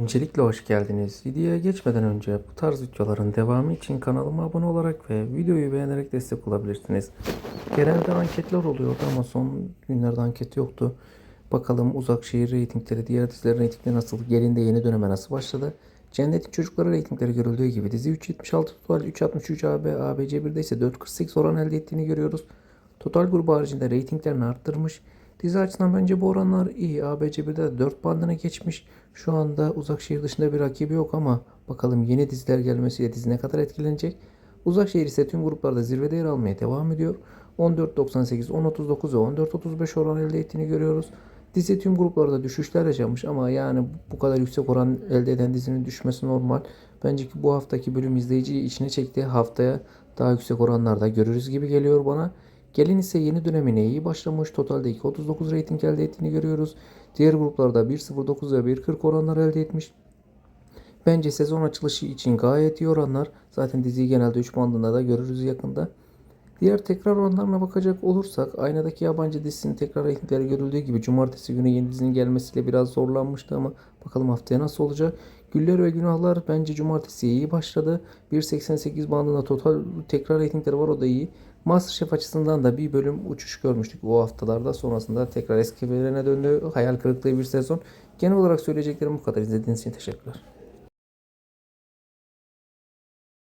Öncelikle hoş geldiniz. Videoya geçmeden önce bu tarz videoların devamı için kanalıma abone olarak ve videoyu beğenerek destek olabilirsiniz. Genelde anketler oluyordu ama son günlerde anket yoktu. Bakalım Uzak Şehir reytingleri, diğer dizilerin reytingleri nasıl, gelinde yeni döneme nasıl başladı? Cennetin Çocukları reytingleri görüldüğü gibi dizi 3.76 total 3.63 AB, ABC1'de ise 4.48 oran elde ettiğini görüyoruz. Total grubu haricinde reytinglerini arttırmış. Dizi açısından bence bu oranlar iyi. ABC1'de de 4 bandına geçmiş. Şu anda uzak şehir dışında bir rakibi yok ama bakalım yeni diziler gelmesiyle dizi ne kadar etkilenecek. Uzak şehir ise tüm gruplarda zirvede yer almaya devam ediyor. 14.98, 10.39 ve 14.35 oran elde ettiğini görüyoruz. Dizi tüm gruplarda düşüşler yaşamış ama yani bu kadar yüksek oran elde eden dizinin düşmesi normal. Bence ki bu haftaki bölüm izleyiciyi içine çektiği haftaya daha yüksek oranlarda görürüz gibi geliyor bana. Gelin ise yeni dönemine iyi başlamış. Totalde 2.39 reyting elde ettiğini görüyoruz. Diğer gruplarda 1.09 ve 1.40 oranlar elde etmiş. Bence sezon açılışı için gayet iyi oranlar. Zaten diziyi genelde 3 bandında da görürüz yakında. Diğer tekrar oranlarına bakacak olursak aynadaki yabancı dizisinin tekrar reytingleri görüldüğü gibi cumartesi günü yeni dizinin gelmesiyle biraz zorlanmıştı ama bakalım haftaya nasıl olacak. Güller ve Günahlar bence cumartesi iyi başladı. 1.88 bandında total tekrar reytingleri var o da iyi. Masterchef açısından da bir bölüm uçuş görmüştük o haftalarda. Sonrasında tekrar eski verilerine döndü. Hayal kırıklığı bir sezon. Genel olarak söyleyeceklerim bu kadar. İzlediğiniz için teşekkürler.